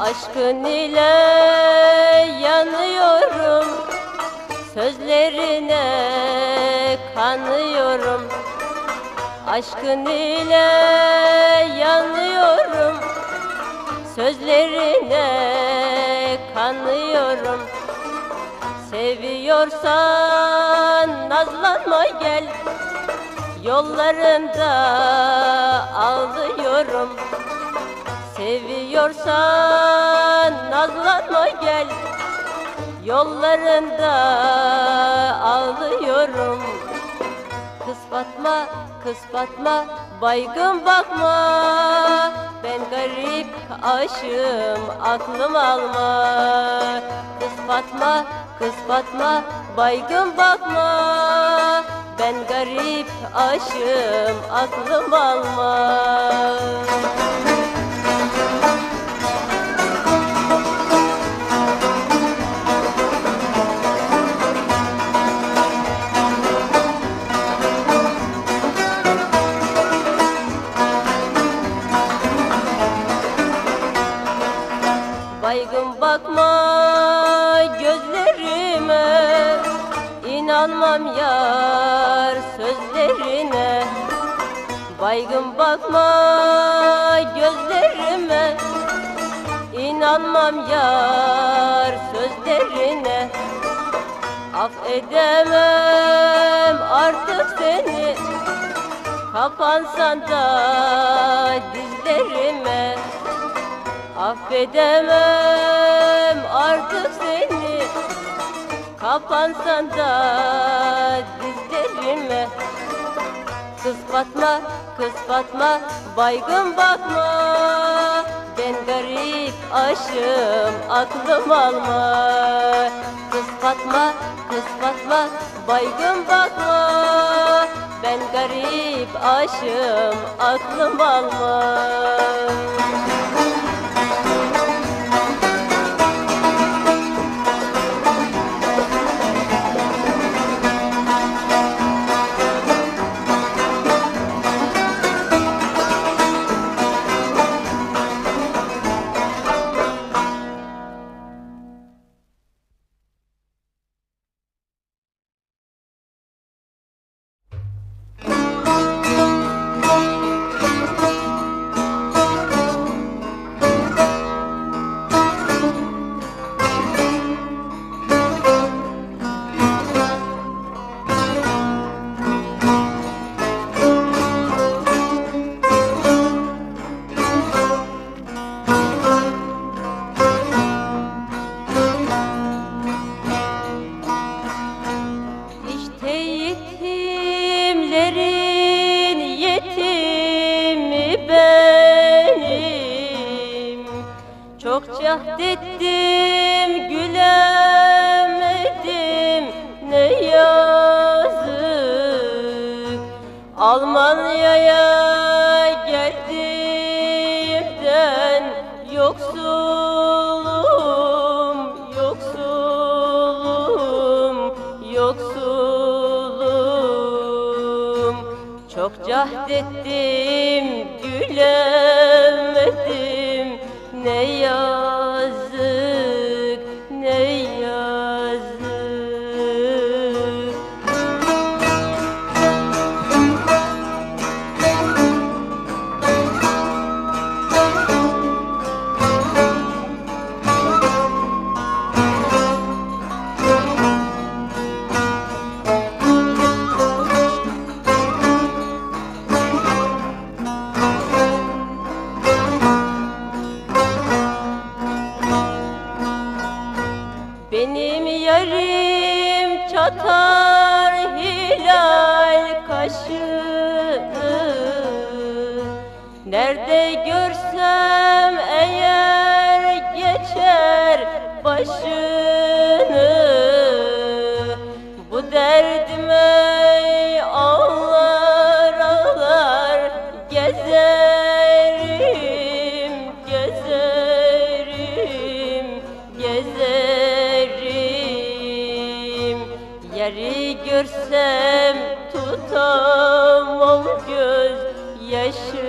Aşkın ile Aşkın ile yanıyorum Sözlerine kanıyorum. Seviyorsan nazlanma gel Yollarında ağlıyorum. Seviyorsan nazlanma gel Yollarında Fatma, kız Fatma Baygın bakma. Ben garip aşığım Aklım alma. Kız Fatma, kız Fatma Baygın bakma. Ben garip aşığım Aklım alma gözlerime inanmam yar sözlerine. Baygın bakma gözlerime inanmam yar sözlerine. Af edemem artık seni Kapansan da dizlerime. Affedemem artık seni Kapansan da dizlerime. Kız Fatma, kız Fatma Baygın bakma. Ben garip aşığım Aklım alma. Kız Fatma, kız Fatma Baygın bakma. Ben garip aşığım Aklım alma Çok cahdettim gülemedim. Ne yazık Almanya'ya geldiğimden yoksulum, yoksulum, yoksulum. Çok cahdettim gülemedim çatar hilal kaşı Nerede görsem eğer geçer başını Seni görsem tutamam göz yaşı